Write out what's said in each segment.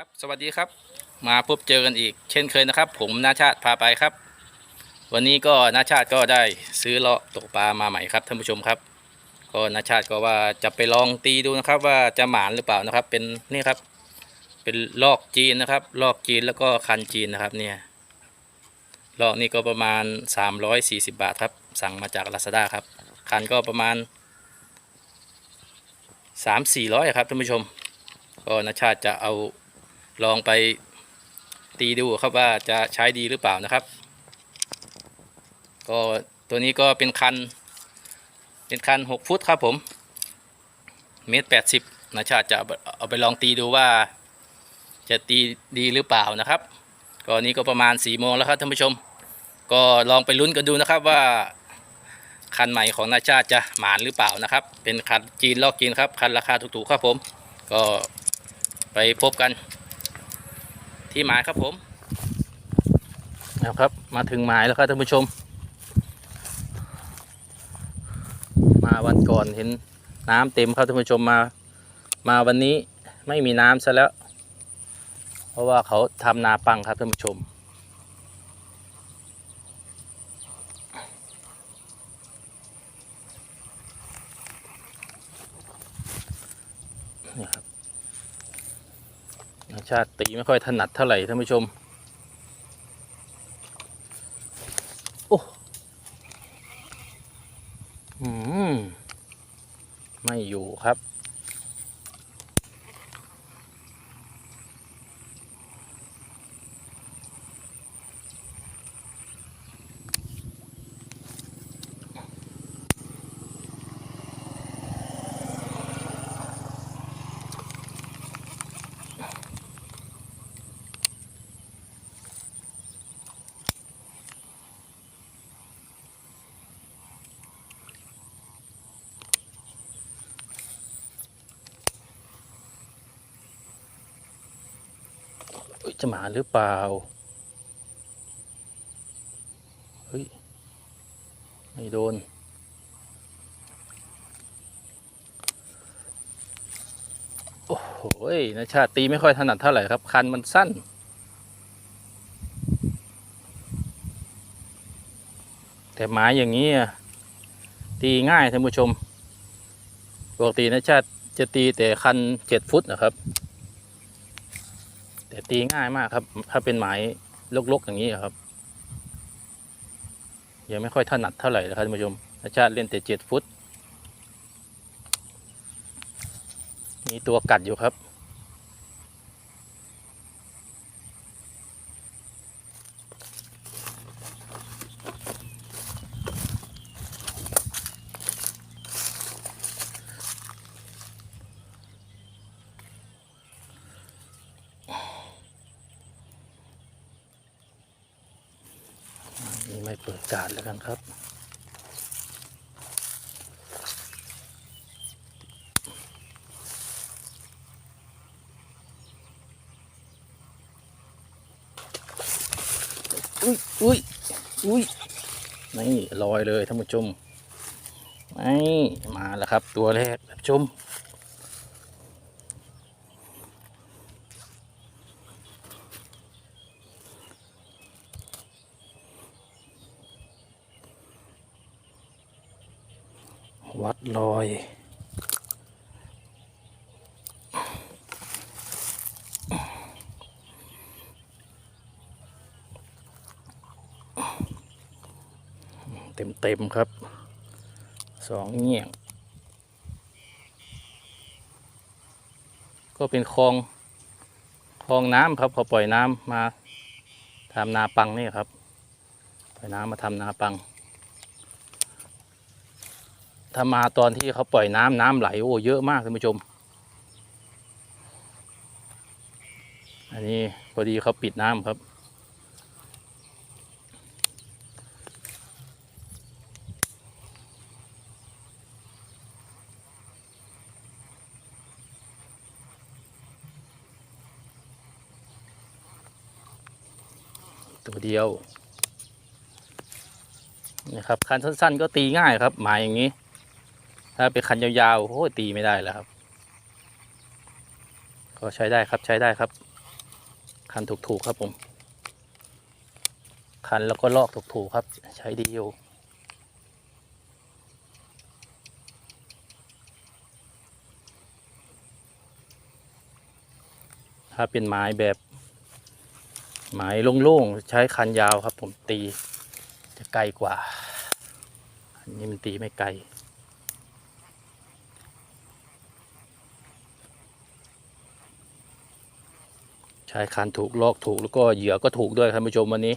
ครับ สวัสดีครับ มาพบเจอกันอีก เช่นเคยนะครับ ผมนาชาติพาไปครับ วันนี้ก็นาชาติก็ได้ซื้อเลาะตกปลามาใหม่ครับท่านผู้ชมครับ ก็นาชาติก็ว่าจะไปลองตีดูนะครับ ว่าจะหมานหรือเปล่านะครับ เป็นนี่ครับ เป็นลอกจีนนะครับ ลอกจีนแล้วก็คันจีนนะครับเนี่ยลอกนี่ก็ประมาณ 340 บาทครับ สั่งมาจาก Lazada ครับ คันก็ประมาณ 3-400ครับท่านผู้ชมก็นาชาติจะเอา ลองไปตีดูครับว่าจะใช้ดีหรือเปล่านะครับ ก็ตัวนี้ก็เป็นคัน เป็นคัน 6 ฟุตครับผม เมตรแปดสิบนาชาติจะเอาไปเอาไปลองตีดูว่า จะตีดีหรือเปล่านะครับก็นี้ก็ประมาณ4ี่โมงแล้วครับท่านผู้ชม ก็ลองไปลุ้นกันดูนะครับว่าคันใหม่ของนาชาติจะหมานหรือเปล่านะครับ เป็นคันจีนลอกจีนครับ คันราคาถูกๆครับผม ก็ไปพบกัน ที่หมายครับผมนะครับ มาถึงหมายแล้วครับท่านผู้ชม มาวันก่อนเห็นน้ำเต็มครับท่านผู้ชมมา มาวันนี้ไม่มีน้ำซะแล้ว เพราะว่าเขาทำนาปังครับท่านผู้ชม นี่ครับนา ชาติตีไม่ค่อยถนัดเท่าไหร่ท่านผู้ชม โอ้อืม ไม่อยู่ครับ จะมาหรือเปล่า เฮ้ย ไม่โดน โอ้โหนะชาติตีไม่ค่อยถนัดเท่าไหร่ครับ คันมันสั้น แต่หมายอย่างนี้ตีง่ายท่านผู้ชม ปกตินะชาติจะตีแต่คันเจ็ดฟุตนะครับ แต่ตีง่ายมากครับ ถ้าเป็นไม้ลกๆอย่างนี้ครับ ยังไม่ค่อยถนัดเท่าไหร่นะครับท่านผู้ชมอาชาติเล่นแต่เจ็ดฟุต มีตัวกัดอยู่ครับ นี่ ไม่เปิดการแล้วกันครับอุ้ยอุ้ยอุ้ยนี่ลอยเลยท่านผู้ชมนี่มาแล้วครับตัวแรกท่านผู้ชม วัดลอย เต็มเต็มๆครับ สองเงี่ยง ก็เป็นคลอง คลองน้ำครับเขาปล่อยน้ำมาทำนาปังนี่ครับ ปล่อยน้ำมาทำนาปัง ถ้ามาตอนที่เขาปล่อยน้ำน้ำไหลโอ้เยอะมากท่านผู้ชม อันนี้พอดีเขาปิดน้ำครับ ตัวเดียวนี่ครับคันสั้นๆก็ตีง่ายครับหมายอย่างนี้ ถ้าเป็นคันยาวๆโอ้ตีไม่ได้แล้วครับ ก็ใช้ได้ครับใช้ได้ครับ คันถูกๆครับผม คันแล้วก็ลอกถูกๆครับ ใช้ดีอยู่ถ้าเป็นไม้แบบไม้โล่งๆใช้คันยาวครับ ผมตีจะไกลกว่า อันนี้มันตีไม่ไกล ใช้คันถูกลอกถูกแล้วก็เหยื่อก็ถูกด้วยท่านผู้ชมวันนี้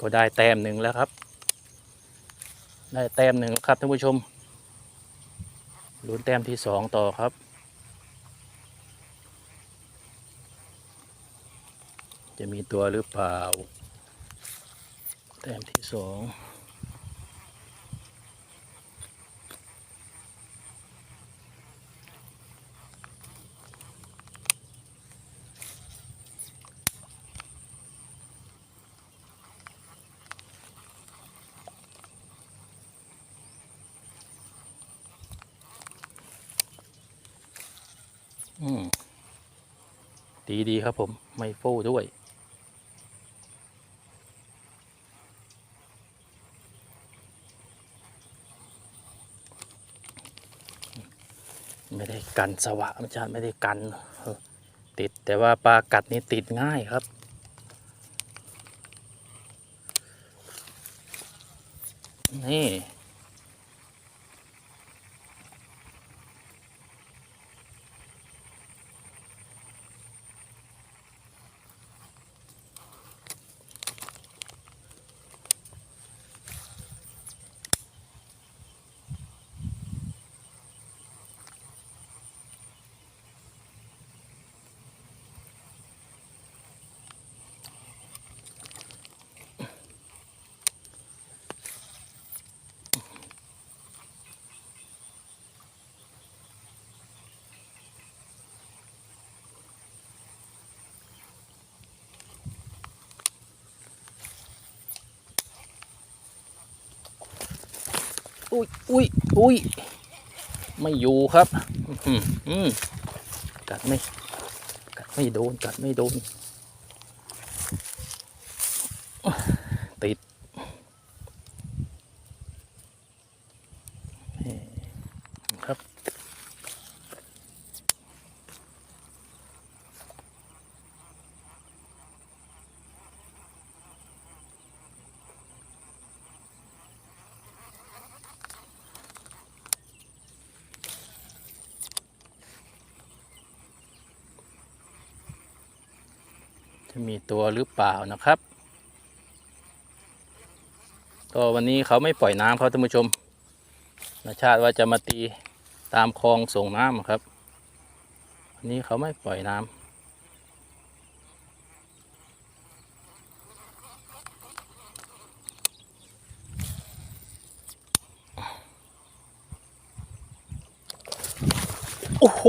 ก็ได้แต้มหนึ่งแล้วครับ ได้แต้มหนึ่งแล้วครับท่านผู้ชมลุ้นแต้มที่สองต่อครับ จะมีตัวหรือเปล่า แต้มที่สอง อืมดีดีครับผม ไม่โฟ้ด้วย ไม่ได้กันสวะอาจารย์ไม่ได้กันติดแต่ว่าปลากัดนี่ติดง่ายครับ นี่ อุ้ยอุ้ยอุ้ยไม่อยู่ครับอืมอืมกัดไม่กัดไม่โดนกัดไม่โดน จะมีตัวหรือเปล่านะครับ ก็วันนี้เขาไม่ปล่อยน้ำครับท่านผู้ชมนาชาติว่าจะมาตีตามคลองส่งน้ำครับ วันนี้เขาไม่ปล่อยน้ำโอ้โห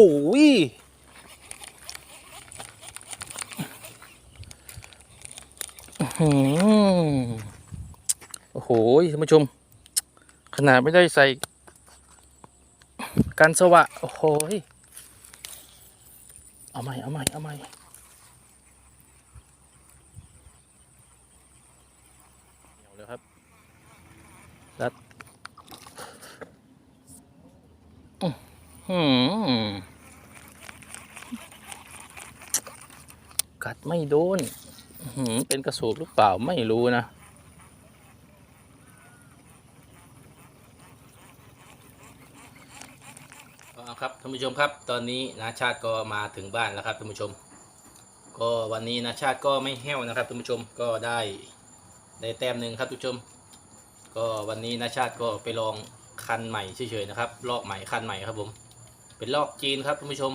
อืม โอ้โหท่านผู้ชม ขนาดไม่ได้ใส่กันสวะ โอ้โหเอาใหม่ เอาใหม่ เอาใหม่เดี๋ยวเลยครับรัดอื้อหือกัดไม่โดนอื้อหือ เป็นกระสูบหรือเปล่าไม่รู้นะ ครับท่านผู้ชมครับ ตอนนี้นาชาติก็มาถึงบ้านแล้วครับท่านผู้ชม ก็วันนี้นาชาติก็ไม่แห้วนะครับท่านผู้ชมก็ได้ได้แต้มหนึ่งครับท่านผู้ชม ก็วันนี้นาชาติก็ไปลองคันใหม่เฉยๆนะครับ ลอกใหม่คันใหม่ครับผม เป็นลอกจีนครับท่านผู้ชม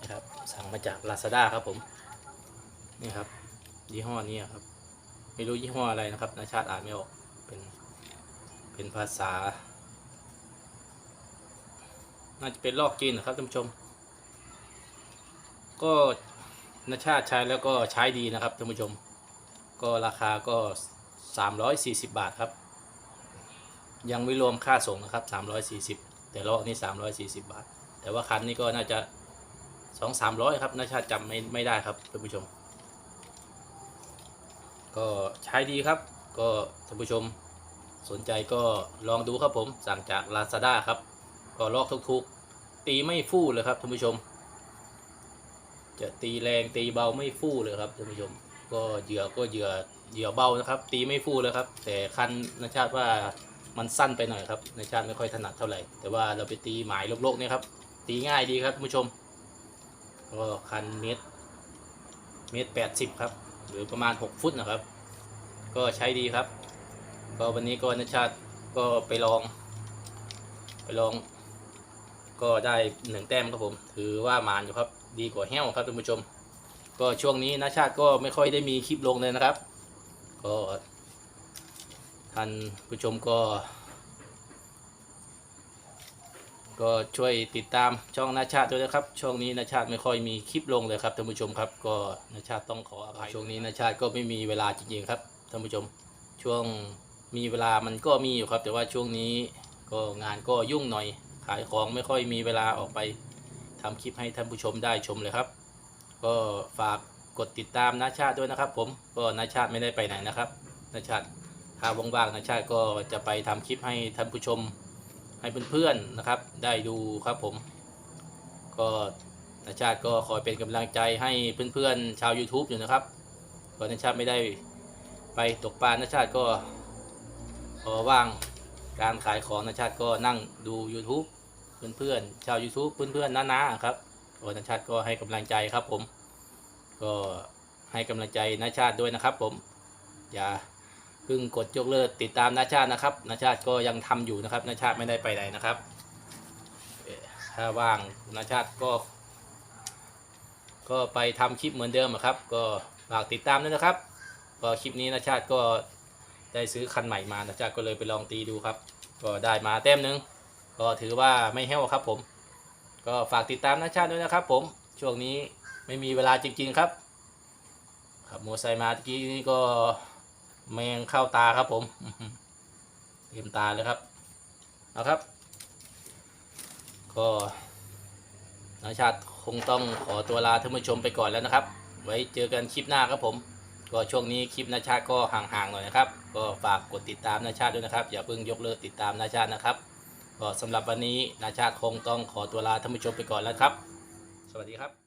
นะครับสั่งมาจากลาซาด้าครับผม นี่ครับ ยี่ห้อนี้ครับ ไม่รู้ยี่ห้ออะไรนะครับนาชาติอ่านไม่ออก เป็น เป็นภาษา น่าจะเป็นลอกจีนนะครับท่านผู้ชม ก็นาชาติใช้แล้วก็ใช้ดีนะครับท่านผู้ชม ก็ราคาก็ 340 บาทครับ ยังไม่รวมค่าส่งนะครับ 340 แต่ลอกนี่340 บาท แต่ว่าคันนี้ก็น่าจะ2 300ครับนาชาติจำไม่ไม่ได้ครับท่านผู้ชม ก็ใช้ดีครับ ก็ท่านผู้ชมสนใจก็ลองดูครับผมสั่งจาก Lazada ครับ ก็ลอกทุกๆ ตีไม่ฟู่เลยครับท่านผู้ชม จะตีแรงตีเบาไม่ฟู่เลยครับท่านผู้ชม ก็เหยื่อก็เหยื่อเหยื่อเบานะครับ ตีไม่ฟู่เลยครับ แต่คันนชาติว่ามันสั้นไปหน่อยครับนชาติไม่ค่อยถนัดเท่าไหร่ แต่ว่าเราไปตีหมายโลกๆเนี่ยครับ ตีง่ายดีครับท่านผู้ชม ก็คันเมตรเมตรแปดสิบครับ หรือประมาณ 6 ฟุตนะครับ ก็ใช้ดีครับ ก็วันนี้ก็นชาติก็ไปลอง ไปลอง ก็ได้หนึ่งแต้มครับผม ถือว่ามานอยู่ครับ ดีกว่าแห้วครับท่านผู้ชม ก็ช่วงนี้นชาติก็ไม่ค่อยได้มีคลิปลงเลยนะครับ ก็ท่านผู้ชมก็ ก็ช่วยติดตามช่องนาชาติด้วยนะครับ ช่วงนี้นาชาติไม่ค่อยมีคลิปลงเลยครับท่านผู้ชมครับ ก็นาชาติต้องขออภัยช่วงนี้นาชาติก็ไม่มีเวลาจริงๆครับท่านผู้ชม ช่วงมีเวลามันก็มีอยู่ครับ แต่ว่าช่วงนี้ก็งานก็ยุ่งหน่อย ขายของไม่ค่อยมีเวลาออกไปทำคลิปให้ท่านผู้ชมได้ชมเลยครับ ก็ฝากกดติดตามนาชาติด้วยนะครับ ผมก็นาชาติไม่ได้ไปไหนนะครับนาชาติถ้าว่างๆนาชาติก็จะไปทำคลิปให้ท่านผู้ชม ให้เพื่อนๆนะครับ ได้ดูครับผม ก็นาชาติก็คอยเป็นกำลังใจให้เพื่อนๆชาว YouTube อยู่นะครับก็นาชาติไม่ได้ไปตกปลานาชาติก็พอว่างการขายของนาชาติก็นั่งดู YouTube เพื่อนๆชาว YouTube เพื่อนๆน้าๆครับก็นาชาติก็ให้กำลังใจครับผม ก็ให้กำลังใจนาชาติด้วยนะครับผมอย่า เพิ่งกดยกเลิกติดตามนาชาตินะครับนาชาติก็ยังทำอยู่นะครับนาชาติไม่ได้ไปไหนนะครับถ้าว่างนาชาติก็ ก็ไปทำคลิปเหมือนเดิมครับ ก็ฝากติดตามด้วยนะครับก็คลิปนี้นาชาติก็ได้ซื้อคันใหม่มานาชาติก็เลยไปลองตีดูครับ ก็ได้มาแต้มหนึงก็ถือว่าไม่แห้วครับผม ก็ฝากติดตามนาชาติด้วยนะครับผมช่วงนี้ไม่มีเวลาจริง ๆ ครับขับมอเตอร์ไซค์มาเมื่อกี้นี่ก็ แมงเข้าตาครับผมเต็มตาเลยครับ เอาครับ ก็นาชาติคงต้องขอตัวลาท่านผู้ชมไปก่อนแล้วนะครับ ไว้เจอกันคลิปหน้าครับผม ก็ช่วงนี้คลิปนาชาติก็ห่างๆหน่อยนะครับ ก็ฝากกดติดตามนาชาติด้วยนะครับ อย่าเพิ่งยกเลิกติดตามนาชาตินะครับก็สำหรับวันนี้นาชาติคงต้องขอตัวลาท่านผู้ชมไปก่อนแล้วครับ สวัสดีครับ